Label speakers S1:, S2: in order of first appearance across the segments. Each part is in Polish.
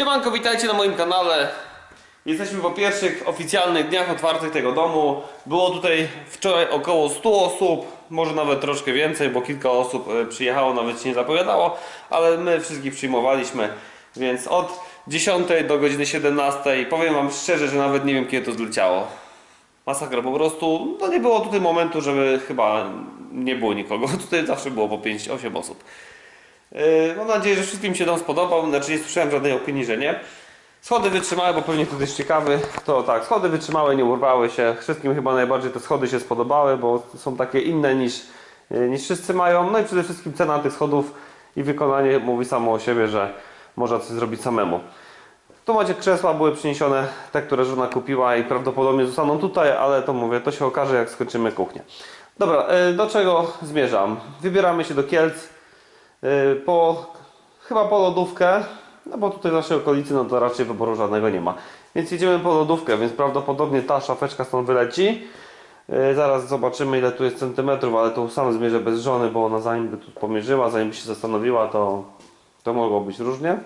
S1: Siemanko, witajcie na moim kanale. Jesteśmy po pierwszych oficjalnych dniach otwartych tego domu. Było tutaj wczoraj około 100 osób, może nawet troszkę więcej, bo kilka osób e, przyjechało, nawet się nie zapowiadało, ale my wszystkich przyjmowaliśmy, więc od 10 do godziny 17 powiem Wam szczerze, że nawet nie wiem kiedy to zleciało. Masakra po prostu, no nie było tutaj momentu, żeby chyba nie było nikogo. Tutaj zawsze było po 5-8 osób. Yy, Mam nadzieję, że wszystkim się dom spodobał. Znaczy nie słyszałem żadnej opinii, że nie. Schody wytrzymałe, bo pewnie ktoś jest ciekawy. To tak, schody wytrzymałe, nie urwały się. Wszystkim chyba najbardziej te schody się spodobały, bo są takie inne niż, yy, niż wszyscy mają. No i przede wszystkim cena tych schodów i wykonanie mówi samo o siebie, że można coś zrobić samemu. Tu macie krzesła, były przyniesione te, które żona kupiła i prawdopodobnie zostaną tutaj, ale to mówię, to się okaże jak skończymy kuchnię. Dobra, yy, do czego zmierzam? Wybieramy się do Kielc. Yy, po, chyba po lodówkę, no bo tutaj w naszej okolicy no to raczej wyboru żadnego nie ma. Więc jedziemy po lodówkę, więc prawdopodobnie ta szafeczka stąd wyleci. Yy, zaraz zobaczymy ile tu jest centymetrów, ale to sam zmierzę bez żony, bo ona zanim by tu pomierzyła, zanim by się zastanowiła, to, to mogło być różnie.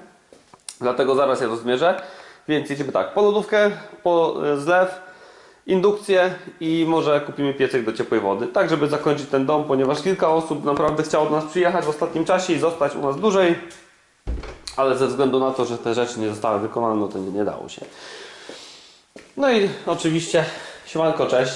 S1: Dlatego zaraz ja to zmierzę. Więc jedziemy tak, po lodówkę, po e, zlew, indukcję i może kupimy piecek do ciepłej wody. Tak, żeby zakończyć ten dom, ponieważ kilka osób naprawdę chciało do nas przyjechać w ostatnim czasie i zostać u nas dłużej. Ale ze względu na to, że te rzeczy nie zostały wykonane, no to nie, nie dało się. No i oczywiście, siemanko, cześć.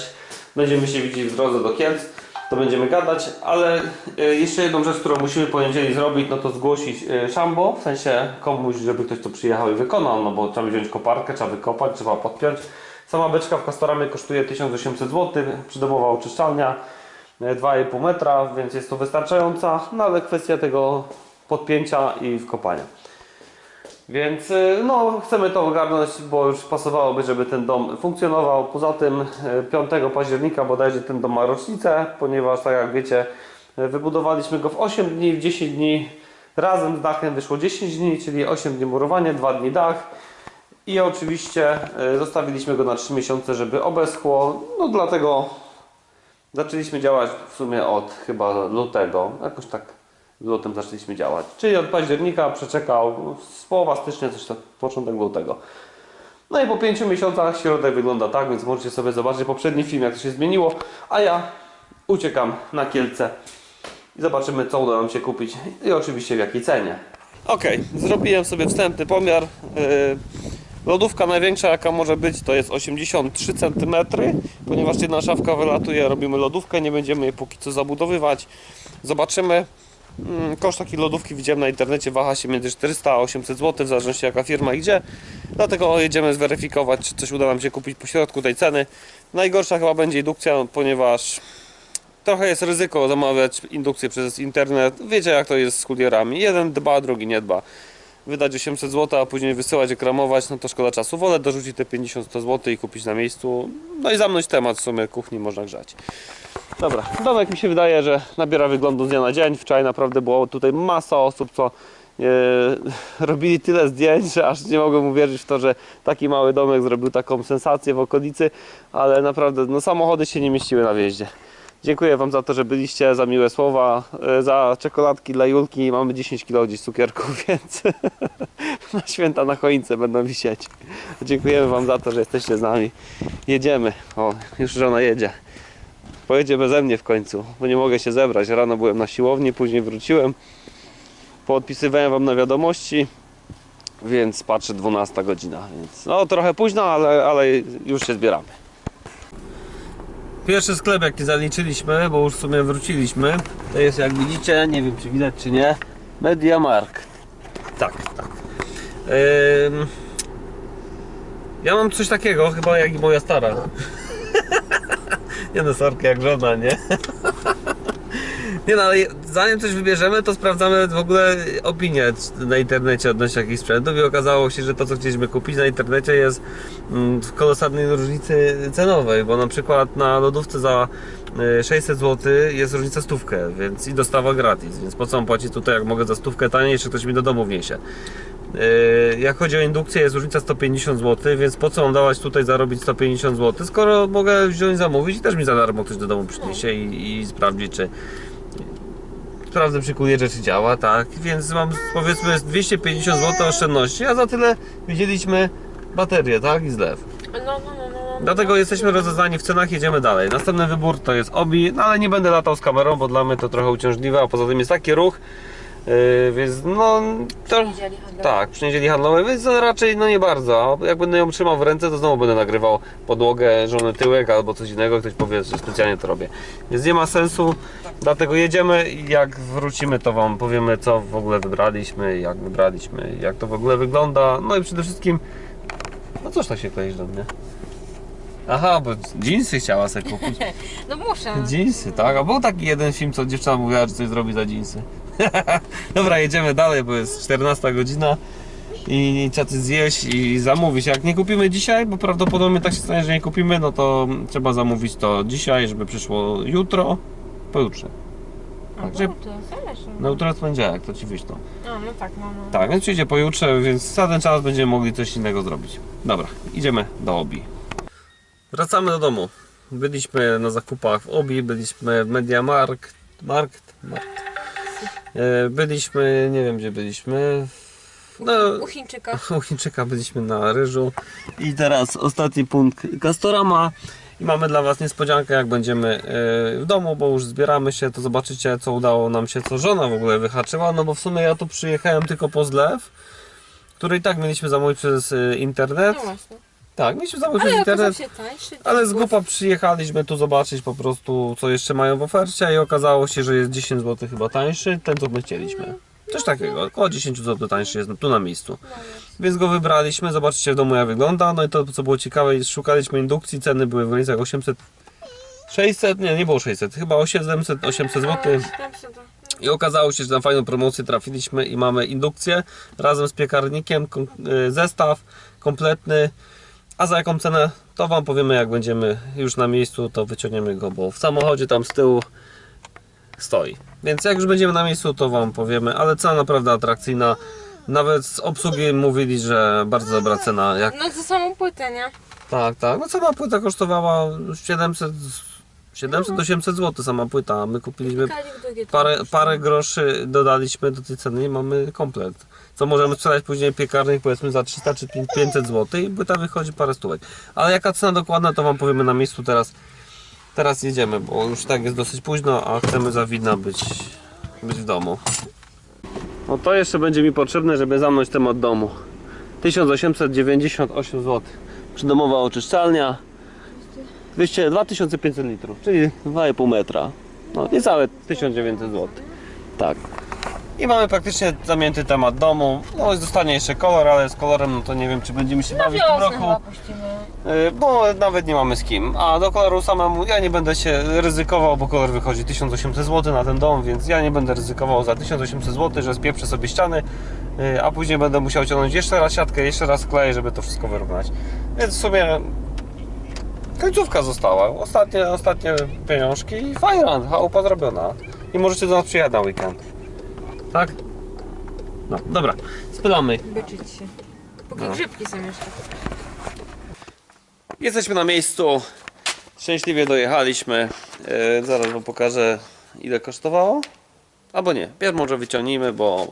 S1: Będziemy się widzieć w drodze do Kielc, to będziemy gadać, ale e, jeszcze jedną rzecz, którą musimy po niedzieli zrobić, no to zgłosić e, szambo, w sensie komuś, żeby ktoś to przyjechał i wykonał, no bo trzeba wziąć koparkę, trzeba wykopać, trzeba podpiąć. Sama beczka w Castoramie kosztuje 1800 zł, przydomowa oczyszczalnia e, 2,5 metra, więc jest to wystarczająca, no ale kwestia tego podpięcia i wkopania. Więc y, no, chcemy to ogarnąć, bo już pasowałoby, żeby ten dom funkcjonował. Poza tym y, 5 października bodajże ten dom ma rocznicę, ponieważ tak jak wiecie, wybudowaliśmy go w 8 dni, w 10 dni razem z dachem wyszło 10 dni, czyli 8 dni murowanie, 2 dni dach. I oczywiście y, zostawiliśmy go na 3 miesiące, żeby obeschło. No dlatego zaczęliśmy działać w sumie od chyba lutego, jakoś tak w lutym zaczęliśmy działać. Czyli od października przeczekał z połowa stycznia, coś tak, początek lutego. No i po pięciu miesiącach środek wygląda tak, więc możecie sobie zobaczyć poprzedni film, jak to się zmieniło. A ja uciekam na Kielce i zobaczymy, co uda nam się kupić i oczywiście w jakiej cenie. Ok, zrobiłem sobie wstępny pomiar. Yy, Lodówka największa jaka może być to jest 83 cm, ponieważ jedna szafka wylatuje, robimy lodówkę, nie będziemy jej póki co zabudowywać. Zobaczymy. Mm, Koszt takiej lodówki widziałem na internecie waha się między 400 a 800 zł, w zależności jaka firma i gdzie. Dlatego jedziemy zweryfikować, czy coś uda nam się kupić po środku tej ceny. Najgorsza chyba będzie indukcja, ponieważ trochę jest ryzyko zamawiać indukcję przez internet. Wiecie jak to jest z kurierami. Jeden dba, drugi nie dba. Wydać 800 zł, a później wysyłać, ekramować, no to szkoda czasu. Wolę dorzucić te 50-100 zł i kupić na miejscu. No i zamknąć temat w sumie kuchni można grzać. Dobra, domek mi się wydaje, że nabiera wyglądu z dnia na dzień. Wczoraj naprawdę było tutaj masa osób, co e, robili tyle zdjęć, że aż nie mogłem uwierzyć w to, że taki mały domek zrobił taką sensację w okolicy, ale naprawdę no, samochody się nie mieściły na wjeździe. Dziękuję Wam za to, że byliście, za miłe słowa, e, za czekoladki dla Julki. Mamy 10 kg gdzieś cukierków, więc na święta na choince będą wisieć. Dziękujemy Wam za to, że jesteście z nami. Jedziemy. O, już żona jedzie. Pojedzie beze mnie w końcu, bo nie mogę się zebrać. Rano byłem na siłowni, później wróciłem. Poodpisywałem Wam na wiadomości, więc patrzę 12 godzina. Więc no trochę późno, ale, ale już się zbieramy. Pierwszy sklep jaki zaliczyliśmy, bo już w sumie wróciliśmy, to jest jak widzicie, nie wiem czy widać czy nie, Mediamarkt. Tak, tak. Ym... Ja mam coś takiego, chyba jak i moja stara. Nie no, sorkę jak żona, nie? Nie no, ale zanim coś wybierzemy, to sprawdzamy w ogóle opinię na internecie odnośnie jakichś sprzętów i okazało się, że to co chcieliśmy kupić na internecie jest mm, w kolosalnej różnicy cenowej, bo na przykład na lodówce za y, 600 zł jest różnica stówkę, więc i dostawa gratis, więc po co mam płacić tutaj, jak mogę za stówkę taniej, jeszcze ktoś mi do domu wniesie. Yy, Jak chodzi o indukcję, jest różnica 150 zł, więc po co mam dawać tutaj zarobić 150 zł, skoro mogę wziąć zamówić i też mi za darmo ktoś do domu przyniesie i, i sprawdzi, czy, Sprawdzę przy kurierze, czy działa, tak. Więc mam powiedzmy 250 zł oszczędności, a za tyle widzieliśmy baterię, tak? I zlew.
S2: No, no, no, no, no.
S1: Dlatego jesteśmy rozeznani w cenach, jedziemy dalej. Następny wybór to jest Obi, no ale nie będę latał z kamerą, bo dla mnie to trochę uciążliwe, a poza tym jest taki ruch, yy, więc no... To,
S2: Niedzieli handlowej.
S1: tak, przy niedzieli handlowej, więc to raczej no nie bardzo. A Jak będę ją trzymał w ręce, to znowu będę nagrywał podłogę, żony tyłek albo coś innego, ktoś powie, że specjalnie to robię. Więc nie ma sensu, dlatego jedziemy i jak wrócimy, to Wam powiemy, co w ogóle wybraliśmy, jak wybraliśmy, jak to w ogóle wygląda. No i przede wszystkim, no cóż tak się kleisz do mnie? Aha, bo jeansy chciała sobie kupić.
S2: No muszę.
S1: Jeansy, tak? A był taki jeden film, co dziewczyna mówiła, że coś zrobi za jeansy. Dobra, jedziemy dalej, bo jest 14 godzina i trzeba coś zjeść i zamówić. Jak nie kupimy dzisiaj, bo prawdopodobnie tak się stanie, że nie kupimy, no to trzeba zamówić to dzisiaj, żeby przyszło jutro, pojutrze. Także
S2: No, to zależy.
S1: no jutro jest poniedziałek, to ci to.
S2: No, no tak, no, no.
S1: Tak, więc przyjdzie pojutrze, więc za ten czas będziemy mogli coś innego zrobić. Dobra, idziemy do Obi. Wracamy do domu. Byliśmy na zakupach w Obi, byliśmy w Mediamarkt, Markt, Markt. E, Byliśmy, nie wiem gdzie byliśmy. No,
S2: U Chińczyka.
S1: u Chińczyka byliśmy na ryżu. I teraz ostatni punkt Castorama. I mamy dla Was niespodziankę, jak będziemy e, w domu, bo już zbieramy się, to zobaczycie, co udało nam się, co żona w ogóle wyhaczyła. No bo w sumie ja tu przyjechałem tylko po zlew, który i tak mieliśmy zamówić przez e, internet.
S2: No właśnie.
S1: Tak, mieliśmy zamówić
S2: Ale
S1: internet.
S2: się tańszy.
S1: Ale z głupa przyjechaliśmy tu zobaczyć po prostu, co jeszcze mają w ofercie i okazało się, że jest 10 zł chyba tańszy, ten co my chcieliśmy. Coś takiego, około 10 zł tańszy jest tu na miejscu. Więc go wybraliśmy, zobaczcie w domu jak wygląda. No i to co było ciekawe, szukaliśmy indukcji, ceny były w granicach 800, 600, nie, nie było 600, chyba o 700, 800 zł. I okazało się, że na fajną promocję trafiliśmy i mamy indukcję razem z piekarnikiem, y, zestaw kompletny. A za jaką cenę, to Wam powiemy jak będziemy już na miejscu, to wyciągniemy go, bo w samochodzie tam z tyłu stoi. Więc jak już będziemy na miejscu, to Wam powiemy, ale cena naprawdę atrakcyjna. Nawet z obsługi mówili, że bardzo dobra cena. Jak...
S2: No to samą płytę, nie?
S1: Tak, tak. No sama płyta kosztowała 700, 700-800 zł sama płyta, a my kupiliśmy parę, parę groszy dodaliśmy do tej ceny i mamy komplet. Co możemy sprzedać później piekarnik powiedzmy za 300 czy 500 zł i płyta wychodzi parę stówek. Ale jaka cena dokładna to wam powiemy na miejscu teraz. Teraz jedziemy, bo już tak jest dosyć późno, a chcemy za widna być, być w domu. No to jeszcze będzie mi potrzebne, żeby zamknąć temat domu. 1898 zł. Przydomowa oczyszczalnia. 200, 2500 litrów, czyli 2,5 metra. No niecałe 1900 zł. Tak. I mamy praktycznie zamięty temat domu. No zostanie jeszcze kolor, ale z kolorem no to nie wiem czy będziemy się
S2: Na
S1: bawić w tym roku. Yy, Bo nawet nie mamy z kim. A do koloru samemu ja nie będę się ryzykował, bo kolor wychodzi 1800 zł na ten dom, więc ja nie będę ryzykował za 1800 zł, że spieprzę sobie ściany, yy, a później będę musiał ciągnąć jeszcze raz siatkę, jeszcze raz klej, żeby to wszystko wyrównać. Więc w sumie końcówka została. Ostatnie, ostatnie pieniążki i fajna, chałupa zrobiona. I możecie do nas przyjechać na weekend. Tak? No, dobra. Spylamy.
S2: Byczyć się. Póki
S1: No.
S2: grzybki są jeszcze.
S1: Jesteśmy na miejscu. Szczęśliwie dojechaliśmy. Yy, zaraz wam pokażę ile kosztowało. Albo nie. Pierw może wyciągnijmy, bo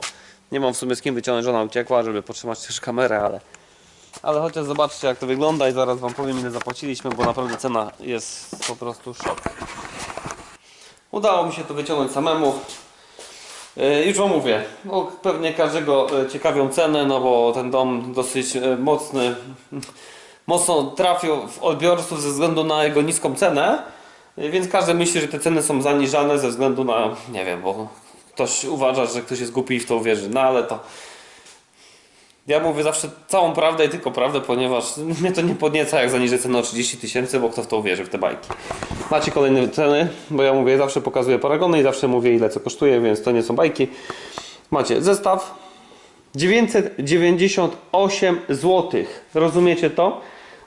S1: nie mam w sumie z kim wyciągnąć. Żona uciekła, żeby potrzymać też kamerę, ale ale chociaż zobaczcie jak to wygląda i zaraz wam powiem ile zapłaciliśmy, bo naprawdę cena jest po prostu szok. Udało mi się to wyciągnąć samemu. Yy, Już wam mówię, no, pewnie każdego e, ciekawią cenę, no bo ten dom dosyć e, mocny, mocno trafił w odbiorców ze względu na jego niską cenę, e, więc każdy myśli, że te ceny są zaniżane ze względu na, nie wiem, bo ktoś uważa, że ktoś jest głupi i w to uwierzy, no ale to ja mówię zawsze całą prawdę i tylko prawdę, ponieważ mnie to nie podnieca jak zaniżę cenę o 30 tysięcy, bo kto w to uwierzy, w te bajki. Macie kolejne ceny, bo ja mówię, zawsze pokazuję paragony i zawsze mówię ile co kosztuje, więc to nie są bajki. Macie zestaw 998 zł. Rozumiecie to?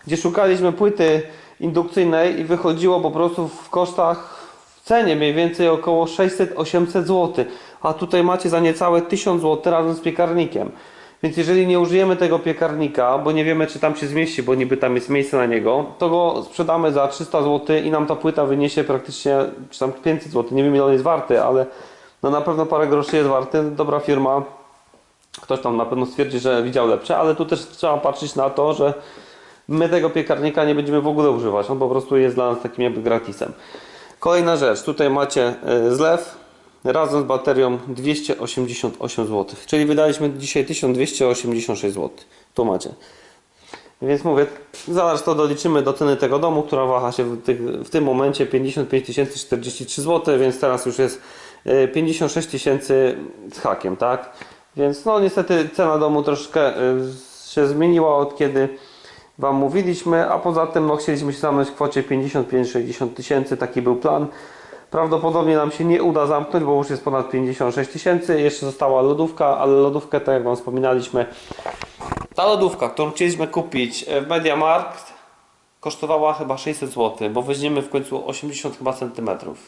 S1: Gdzie szukaliśmy płyty indukcyjnej i wychodziło po prostu w kosztach w cenie mniej więcej około 600-800 zł. A tutaj macie za niecałe 1000 zł razem z piekarnikiem. Więc jeżeli nie użyjemy tego piekarnika, bo nie wiemy czy tam się zmieści, bo niby tam jest miejsce na niego, to go sprzedamy za 300 zł i nam ta płyta wyniesie praktycznie czy tam 500 zł. Nie wiem ile on jest warty, ale no na pewno parę groszy jest warty, dobra firma. Ktoś tam na pewno stwierdzi, że widział lepsze, ale tu też trzeba patrzeć na to, że my tego piekarnika nie będziemy w ogóle używać. On po prostu jest dla nas takim jakby gratisem. Kolejna rzecz, tutaj macie y, zlew razem z baterią 288 zł. Czyli wydaliśmy dzisiaj 1286 zł. Tu macie. Więc mówię, zaraz to doliczymy do ceny tego domu, która waha się w, tych, w tym momencie 55 043 zł, więc teraz już jest y, 56 tysięcy z hakiem, tak? Więc no niestety cena domu troszkę y, się zmieniła od kiedy Wam mówiliśmy, a poza tym no, chcieliśmy się zamknąć w kwocie 55-60 tysięcy, taki był plan. Prawdopodobnie nam się nie uda zamknąć, bo już jest ponad 56 tysięcy. Jeszcze została lodówka, ale lodówkę, tak jak Wam wspominaliśmy, ta lodówka, którą chcieliśmy kupić w Mediamarkt, kosztowała chyba 600 zł, bo weźmiemy w końcu 80 chyba centymetrów.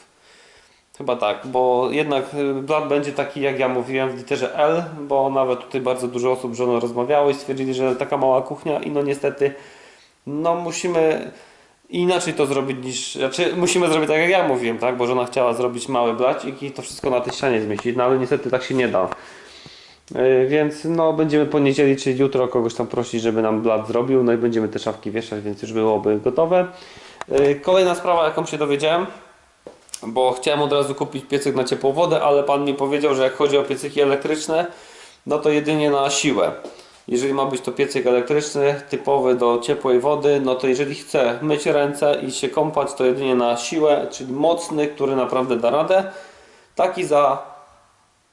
S1: Chyba tak, bo jednak y, blat będzie taki jak ja mówiłem w literze L, bo nawet tutaj bardzo dużo osób żoną rozmawiało i stwierdzili, że taka mała kuchnia i no niestety no musimy inaczej to zrobić niż, znaczy musimy zrobić tak jak ja mówiłem, tak, bo żona chciała zrobić mały blacik i to wszystko na tej ścianie zmieścić, no ale niestety tak się nie da. Yy, Więc no będziemy po niedzieli czy jutro kogoś tam prosić, żeby nam blat zrobił, no i będziemy te szafki wieszać, więc już byłoby gotowe. Yy, Kolejna sprawa jaką się dowiedziałem, bo chciałem od razu kupić piecyk na ciepłą wodę, ale pan mi powiedział, że jak chodzi o piecyki elektryczne, no to jedynie na siłę. Jeżeli ma być to piecyk elektryczny, typowy do ciepłej wody, no to jeżeli chce myć ręce i się kąpać, to jedynie na siłę, czyli mocny, który naprawdę da radę. Taki za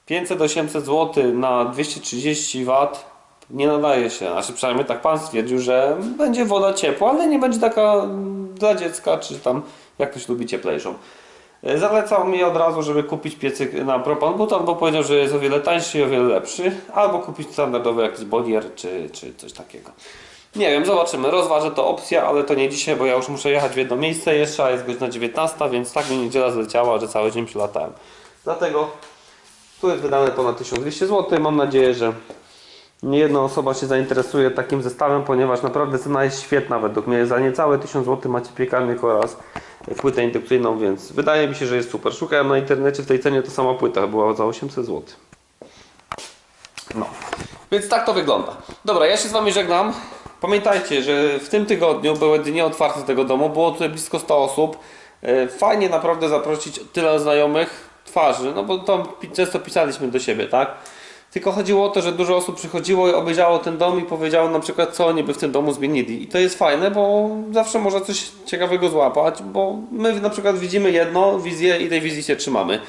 S1: 500-800 zł na 230 W nie nadaje się. Znaczy przynajmniej tak pan stwierdził, że będzie woda ciepła, ale nie będzie taka dla dziecka, czy tam jak ktoś lubi cieplejszą. E, Zalecał mi od razu, żeby kupić piecyk na propan butan, bo powiedział, że jest o wiele tańszy i o wiele lepszy. Albo kupić standardowy jakiś bolier, czy, czy coś takiego. Nie wiem, zobaczymy. Rozważę to opcja, ale to nie dzisiaj, bo ja już muszę jechać w jedno miejsce jeszcze, a jest godzina 19, więc tak mi niedziela zleciała, że cały dzień przylatałem. Dlatego tu jest wydane ponad 1200 zł. Mam nadzieję, że nie jedna osoba się zainteresuje takim zestawem, ponieważ naprawdę cena jest świetna według mnie. Za niecałe 1000 zł macie piekarnik oraz płytę indukcyjną, więc wydaje mi się, że jest super. Szukałem na internecie w tej cenie, to sama płyta była za 800 zł. No, więc tak to wygląda. Dobra, ja się z Wami żegnam. Pamiętajcie, że w tym tygodniu były dni otwarte tego domu, było tutaj blisko 100 osób. E, Fajnie naprawdę zaprosić tyle znajomych twarzy, no bo to często pisaliśmy do siebie, tak? Tylko chodziło o to, że dużo osób przychodziło i obejrzało ten dom i powiedziało na przykład, co oni by w tym domu zmienili. I to jest fajne, bo zawsze można coś ciekawego złapać, bo my na przykład widzimy jedno, wizję i tej wizji się trzymamy.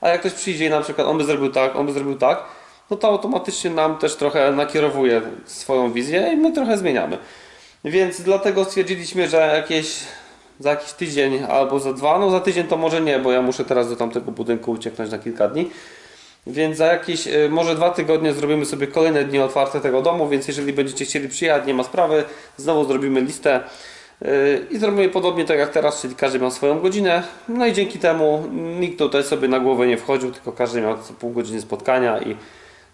S1: A jak ktoś przyjdzie i na przykład on by zrobił tak, on by zrobił tak, no to automatycznie nam też trochę nakierowuje swoją wizję i my trochę zmieniamy. Więc dlatego stwierdziliśmy, że jakieś za jakiś tydzień albo za dwa, no za tydzień to może nie, bo ja muszę teraz do tamtego budynku ucieknąć na kilka dni. Więc za jakieś y, może dwa tygodnie zrobimy sobie kolejne dni otwarte tego domu, więc jeżeli będziecie chcieli przyjechać, nie ma sprawy, znowu zrobimy listę y, i zrobimy podobnie tak jak teraz, czyli każdy miał swoją godzinę. No i dzięki temu nikt tutaj sobie na głowę nie wchodził, tylko każdy miał co pół godziny spotkania i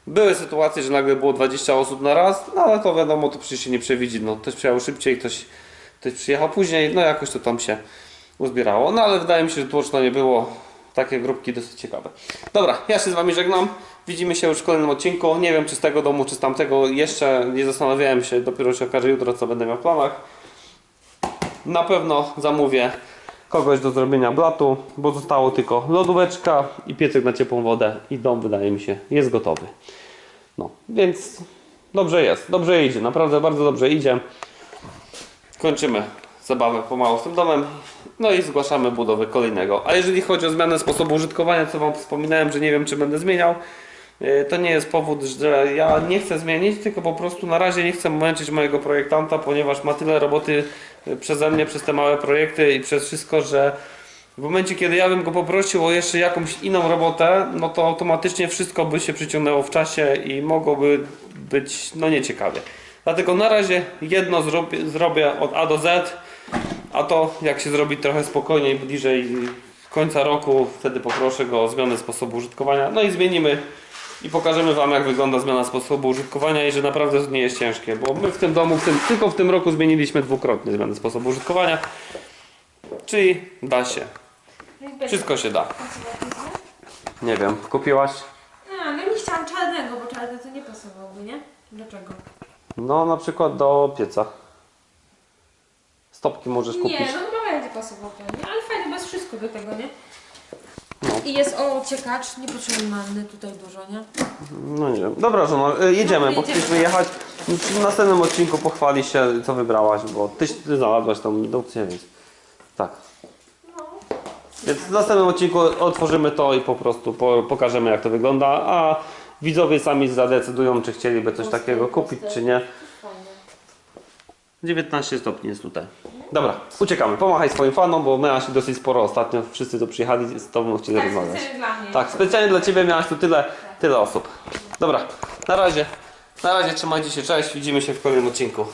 S1: były sytuacje, że nagle było 20 osób na raz, no ale to wiadomo, to przecież się nie przewidzi. No, ktoś przyjechał szybciej, ktoś, ktoś przyjechał później, no jakoś to tam się uzbierało. No ale wydaje mi się, że tłoczno nie było. Takie grupki dosyć ciekawe. Dobra, ja się z Wami żegnam. Widzimy się już w kolejnym odcinku. Nie wiem, czy z tego domu, czy z tamtego. Jeszcze nie zastanawiałem się. Dopiero się okaże jutro, co będę miał w planach. Na pewno zamówię kogoś do zrobienia blatu, bo zostało tylko lodóweczka i piecyk na ciepłą wodę i dom wydaje mi się jest gotowy. No, więc dobrze jest, dobrze idzie, naprawdę bardzo dobrze idzie. Kończymy zabawę pomału z tym domem. No i zgłaszamy budowę kolejnego. A jeżeli chodzi o zmianę sposobu użytkowania, co Wam wspominałem, że nie wiem, czy będę zmieniał, yy, to nie jest powód, że ja nie chcę zmienić, tylko po prostu na razie nie chcę męczyć mojego projektanta, ponieważ ma tyle roboty yy, przeze mnie, przez te małe projekty i przez wszystko, że w momencie, kiedy ja bym go poprosił o jeszcze jakąś inną robotę, no to automatycznie wszystko by się przyciągnęło w czasie i mogłoby być no nieciekawie. Dlatego na razie jedno zrobię, zrobię od A do Z, a to jak się zrobi trochę spokojniej, bliżej końca roku, wtedy poproszę go o zmianę sposobu użytkowania. No i zmienimy i pokażemy Wam jak wygląda zmiana sposobu użytkowania i że naprawdę to nie jest ciężkie, bo my w tym domu, w tym, tylko w tym roku zmieniliśmy dwukrotnie zmianę sposobu użytkowania. Czyli da się. Wszystko się da. Nie wiem, kupiłaś?
S2: A, no nie chciałam czarnego, bo czarny to nie pasowałby, nie? Dlaczego?
S1: No na przykład do pieca. Stopki możesz kupić.
S2: Nie, no chyba będzie pasował pewnie, ale fajnie, jest wszystko do tego, nie?
S1: No.
S2: I jest o uciekacz, niepotrzebny tutaj dużo, nie?
S1: No nie wiem. Dobra żono, y, jedziemy,
S2: No,
S1: bo
S2: jedziemy.
S1: chcieliśmy jechać. W następnym odcinku pochwali się co wybrałaś, bo ty, ty znalazłaś tą indukcję, więc tak.
S2: No.
S1: Więc w następnym odcinku otworzymy to i po prostu po, pokażemy jak to wygląda, a widzowie sami zadecydują czy chcieliby coś takiego kupić czy nie.
S2: Fajnie.
S1: 19 stopni jest tutaj. Dobra, uciekamy. Pomachaj swoim fanom, bo miałaś dosyć sporo ostatnio. Wszyscy tu przyjechali z tobą chcieli
S2: Tak,
S1: rozmawiać.
S2: specjalnie dla mnie.
S1: Tak, specjalnie dla Ciebie miałaś tu tyle, tyle osób. Dobra, na razie. Na razie trzymajcie się, cześć, widzimy się w kolejnym odcinku.